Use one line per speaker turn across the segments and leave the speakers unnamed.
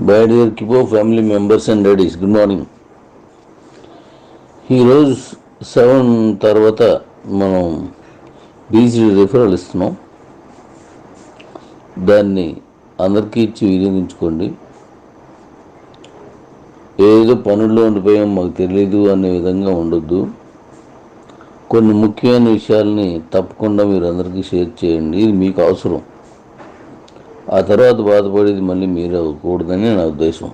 By dear కిపో family members and daddies good morning ఈరోజు seven తర్వాత మనం బీసీ రిఫరల్ ఇస్తున్నాం. దాన్ని అందరికీ ఇచ్చి వినియోగించుకోండి. ఏదో పనుల్లో ఉండిపోయాం మాకు తెలియదు అనే విధంగా ఉండొద్దు. కొన్ని ముఖ్యమైన విషయాల్ని తప్పకుండా మీరు అందరికీ షేర్ చేయండి. ఇది మీకు అవసరం. ఆ తర్వాత బాధపడేది మళ్ళీ మీరు అవ్వకూడదని నా ఉద్దేశం.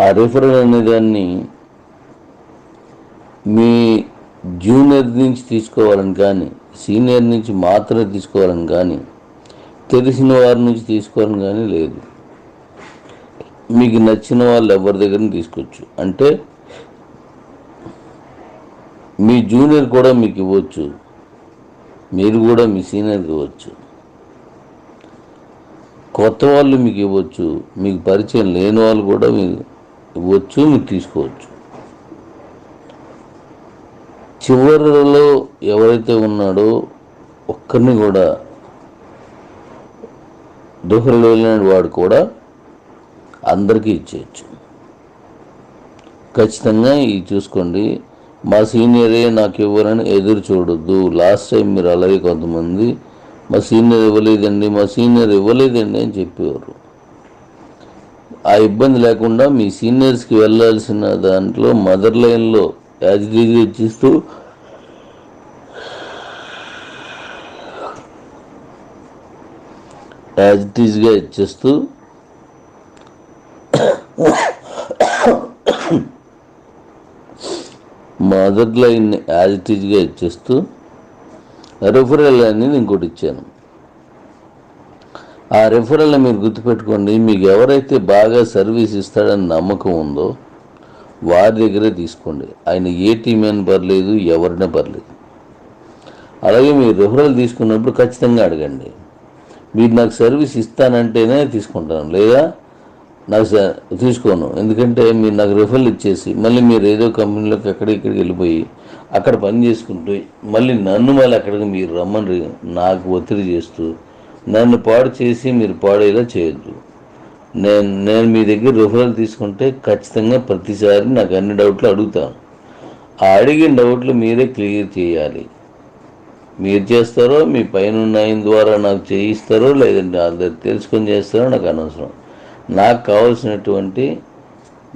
ఆ రిఫరల్ అనే దాన్ని మీ జూనియర్ నుంచి తీసుకోవాలని కానీ సీనియర్ నుంచి మాత్రమే తీసుకోవాలని కానీ తెలిసిన వారి నుంచి తీసుకోవాలని కానీ లేదు. మీకు నచ్చిన వాళ్ళు ఎవరి దగ్గర తీసుకోవచ్చు. అంటే మీ జూనియర్ కూడా మీకు ఇవ్వచ్చు. మీరు కూడా మీ సీనియర్కి ఇవ్వచ్చు. కొత్త వాళ్ళు మీకు ఇవ్వచ్చు మీకు పరిచయం లేని వాళ్ళు కూడా మీరు ఇవ్వచ్చు మీరు తీసుకోవచ్చు. చివరిలో ఎవరైతే ఉన్నాడో ఒక్కరిని కూడా రిఫరల్ వెళ్ళిన వాడు కూడా అందరికీ ఇచ్చేయచ్చు. ఖచ్చితంగా ఇది చూసుకోండి. మా సీనియరే నాకు ఇవ్వరని ఎదురు చూడొద్దు. లాస్ట్ టైం మీరు అలాగే కొంతమంది మా సీనియర్ ఇవ్వలేదండి మా సీనియర్ ఇవ్వలేదండి అని చెప్పేవారు. ఆ ఇబ్బంది లేకుండా మీ సీనియర్స్కి వెళ్ళాల్సిన దాంట్లో మదర్ లైన్లో యాజ్ డిగ్రీ ఇచ్చిస్తూ యాజ్ ఇట్ ఈజ్గా ఇచ్చేస్తూ మదర్ లైన్ యాజ్ ఇట్ ఈజ్గా ఇచ్చేస్తూ రెఫరల్ అనేది ఇంకోటి ఇచ్చాను. ఆ రెఫరల్ని మీరు గుర్తుపెట్టుకోండి మీకు ఎవరైతే బాగా సర్వీస్ ఇస్తాడని నమ్మకం ఉందో వారి దగ్గరే తీసుకోండి. ఆయన ఏ టీం అని పర్లేదు ఎవరినే పర్లేదు. అలాగే మీరు రెఫరల్ తీసుకున్నప్పుడు ఖచ్చితంగా అడగండి. మీరు నాకు సర్వీస్ ఇస్తానంటేనే తీసుకుంటాను లేదా నాకు స- తీసుకోను. ఎందుకంటే మీరు నాకు రెఫరల్ ఇచ్చేసి మళ్ళీ మీరు ఏదో కంపెనీలోకి ఎక్కడిక్కడికి వెళ్ళిపోయి అక్కడ పని చేసుకుంటూ మళ్ళీ నన్ను మళ్ళీ అక్కడికి మీరు రమ్మని నాకు ఒత్తిడి చేస్తూ నన్ను పాడు చేసి మీరు పాడేలా చేయొద్దు. నేను నేను మీ దగ్గర రిఫరల్ తీసుకుంటే ఖచ్చితంగా ప్రతిసారి నాకు అన్ని డౌట్లు అడుగుతాను. ఆ అడిగిన డౌట్లు మీరే క్లియర్ చేయాలి. మీరు చేస్తారో మీ పైన ఆయన ద్వారా నాకు చేయిస్తారో లేదంటే అందరు తెలుసుకొని చేస్తారో నాకు అనవసరం. నాకు కావాల్సినటువంటి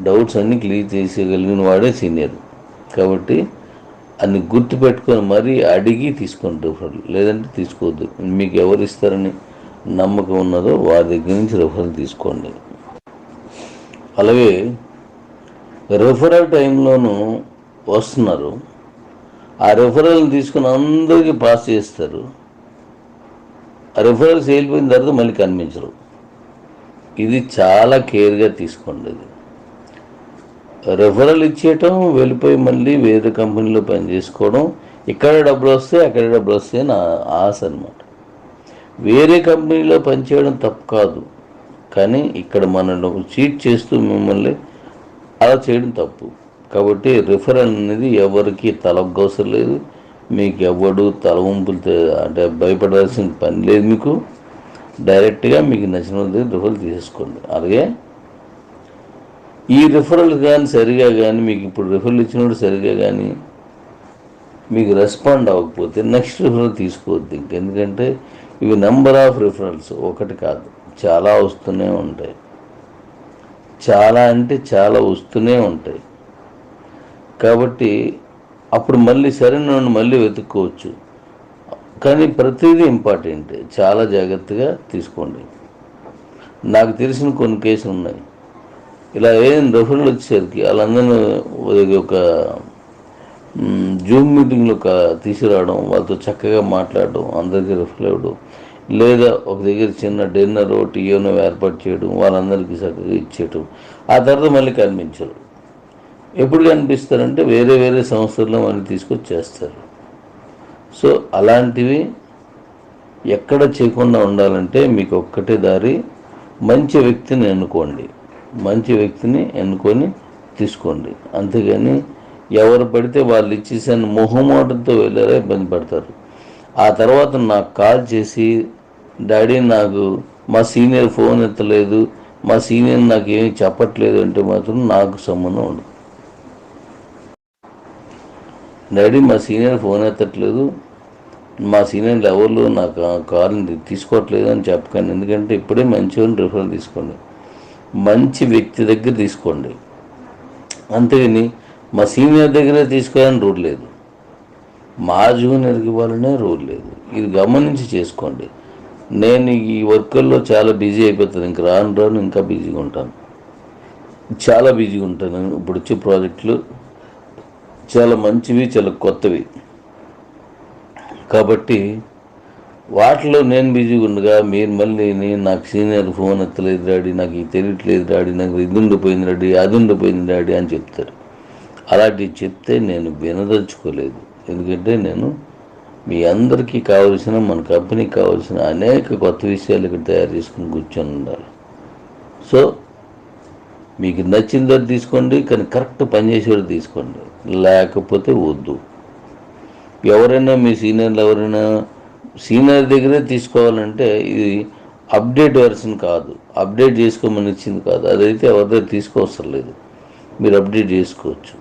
డౌట్స్ అన్నీ క్లియర్ చేసేయగలిగిన వాడే సీనియర్. కాబట్టి అన్ని గుర్తుపెట్టుకొని మరీ అడిగి తీసుకోండి రిఫరల్ లేదంటే తీసుకోవద్దు. మీకు ఎవరు ఇస్తారని నమ్మకం ఉన్నదో వారి దగ్గర నుంచి రిఫరల్ తీసుకోండి. అలాగే రిఫరల్ టైంలోనూ వస్తున్నారు. ఆ రెఫరల్ తీసుకుని అందరికీ పాస్ చేస్తారు. ఆ రెఫరల్స్ వెళ్ళిపోయిన తర్వాత మళ్ళీ కనిపించరు. ఇది చాలా కేర్గా తీసుకోండి రెఫరల్ ఇచ్చేయటం వెళ్ళిపోయి మళ్ళీ వేరే కంపెనీలో పని చేసుకోవడం ఇక్కడ డబ్బులు వస్తే అక్కడ డబ్బులు వస్తే నా ఆశ అనమాట వేరే కంపెనీలో పనిచేయడం తప్పు కాదు. కానీ ఇక్కడ మనల్ని చీట్ చేస్తూ మిమ్మల్ని అలా చేయడం తప్పు. కాబట్టి రిఫరల్ అనేది ఎవరికి తలగవసరం లేదు. మీకు ఎవడు తల వంపులు అంటే భయపడాల్సిన పని లేదు మీకు. డైరెక్ట్గా మీకు నచ్చిన రిఫరల్ తీసేసుకోండి. అలాగే ఈ రిఫరల్ కానీ సరిగా కానీ మీకు ఇప్పుడు రిఫరల్ ఇచ్చినప్పుడు సరిగా కానీ మీకు రెస్పాండ్ అవ్వకపోతే నెక్స్ట్ రిఫరల్ తీసుకోవద్దు ఇంక. ఎందుకంటే ఇవి నెంబర్ ఆఫ్ రిఫరల్స్ ఒకటి కాదు. చాలా వస్తూనే ఉంటాయి. చాలా అంటే చాలా వస్తూనే ఉంటాయి. కాబట్టి అప్పుడు మళ్ళీ సరైన వాడిని మళ్ళీ వెతుక్కోవచ్చు. కానీ ప్రతిదీ ఇంపార్టెంట్ చాలా జాగ్రత్తగా తీసుకోండి. నాకు తెలిసిన కొన్ని కేసులు ఉన్నాయి. ఇలా ఏం రెఫరల్ వచ్చేసరికి వాళ్ళందరినీ ఒక జూమ్ మీటింగ్లో ఒక తీసుకురావడం వాళ్ళతో చక్కగా మాట్లాడడం అందరికీ రిఫరల్ ఇవ్వడం లేదా ఒక దగ్గర చిన్న డిన్నర్ టీయోనో ఏర్పాటు చేయడం వాళ్ళందరికీ చక్కగా ఇచ్చేయడం ఆ తర్వాత మళ్ళీ కనిపించరు. ఎప్పుడు కనిపిస్తారంటే వేరే వేరే సంస్థల్లో మళ్ళీ తీసుకొచ్చి చేస్తారు సో అలాంటివి ఎక్కడ చేయకుండా ఉండాలంటే మీకు ఒక్కటే దారి మంచి వ్యక్తిని ఎన్నుకోండి. మంచి వ్యక్తిని ఎన్నుకొని తీసుకోండి. అంతేగాని ఎవరు పడితే వాళ్ళు ఇచ్చేసాను మొహమాటంతో వెళ్ళారా ఇబ్బంది పడతారు. ఆ తర్వాత నాకు కాల్ చేసి డాడీ నాకు మా సీనియర్ ఫోన్ ఎత్తలేదు మా సీనియర్ నాకు ఏమి చెప్పట్లేదు అంటే మాత్రం నాకు సంబంధం ఉండదు. డాడీ మా సీనియర్ ఫోన్ ఎత్తట్లేదు మా సీనియర్లు ఎవరు నాకు ఆ కారుని తీసుకోవట్లేదు అని చెప్పకండి. ఎందుకంటే ఇప్పుడే మంచి రిఫరల్ తీసుకోండి. మంచి వ్యక్తి దగ్గర తీసుకోండి. అంతేగాని మా సీనియర్ దగ్గరే తీసుకోవాలని రూల్ లేదు. మా జూనియర్కి ఇవ్వాలనే రూల్ లేదు. ఇది గమనించి చేసుకోండి. నేను ఈ వర్కల్లో చాలా బిజీ అయిపోతాను. ఇంక రాను రాను ఇంకా బిజీగా ఉంటాను. చాలా బిజీగా ఉంటాను. ఇప్పుడు వచ్చే ప్రాజెక్టులు చాలా మంచివి చాలా కొత్తవి. కాబట్టి వాటిలో నేను బిజీగా ఉండగా మీరు మళ్ళీ నేను నాకు సీనియర్ ఫోన్ ఎత్తలేదు డాడీ నాకు ఇది తెలియట్లేదు డాడీ నాకు ఇది ఉండిపోయింది డాడీ అది ఉండిపోయింది డాడీ అని చెప్తారు. అలాంటివి చెప్తే నేను వినదలుచుకోలేదు. ఎందుకంటే నేను మీ అందరికీ కావలసిన మన కంపెనీకి కావాల్సిన అనేక కొత్త విషయాలు ఇక్కడ తయారు చేసుకుని కూర్చొని ఉండాలి. సో మీకు నచ్చిందో తీసుకోండి కానీ కరెక్ట్ పనిచేసేవాడు తీసుకోండి. లేకపోతే వద్దు. ఎవరైనా మీ సీనియర్లు ఎవరైనా సీనియర్ దగ్గరే తీసుకోవాలంటే ఇది అప్డేట్ వెర్షన్ కాదు. అప్డేట్ చేసుకోమని ఇచ్చింది కాదు. అదైతే ఎవరి దగ్గర తీసుకోవసరం లేదు. మీరు అప్డేట్ చేసుకోవచ్చు.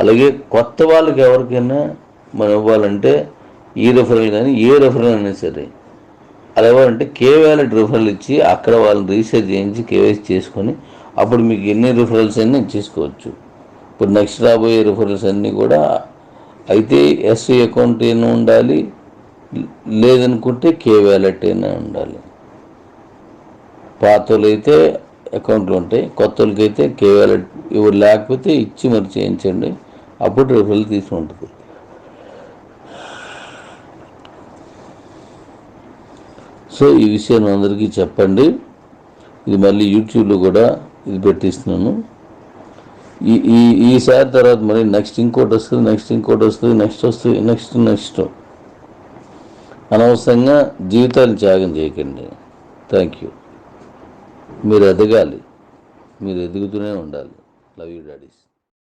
అలాగే కొత్త వాళ్ళకి ఎవరికైనా మనం ఇవ్వాలంటే ఈ రెఫరల్ కానీ ఏ రెఫరల్ అయినా సరే అలా ఇవ్వాలంటే కేవలం రిఫరల్ ఇచ్చి అక్కడ వాళ్ళని రీసెర్చ్ చేయించి కేవైసీ చేసుకొని అప్పుడు మీకు ఎన్ని రిఫరల్స్ అన్నీ చేసుకోవచ్చు. ఇప్పుడు నెక్స్ట్ రాబోయే రిఫరల్స్ అన్నీ కూడా అయితే ఎస్వి అకౌంట్ అయినా ఉండాలి? లేదనుకుంటే కే వ్యాలెట్ అయినా ఉండాలి. పాత అయితే అకౌంట్లు ఉంటాయి కొత్త అయితే కే వ్యాలెట్ ఇవి లేకపోతే ఇచ్చి మరి చేయించండి అప్పుడు రిఫరల్ తీసుకుంటుంది సో ఈ విషయాన్ని అందరికీ చెప్పండి. ఇది మళ్ళీ యూట్యూబ్లో కూడా ఇది పెట్టిస్తున్నాను. ఈ ఈ ఈసారి తర్వాత మరి నెక్స్ట్ ఇంకోటి వస్తుంది నెక్స్ట్ ఇంకోటి వస్తుంది నెక్స్ట్ వస్తుంది నెక్స్ట్ నెక్స్ట్. అనవసరంగా జీవితాన్ని త్యాగం చేయకండి. థ్యాంక్ యూ మీరు ఎదగాలి. మీరు ఎదుగుతూనే ఉండాలి. Love you daddy's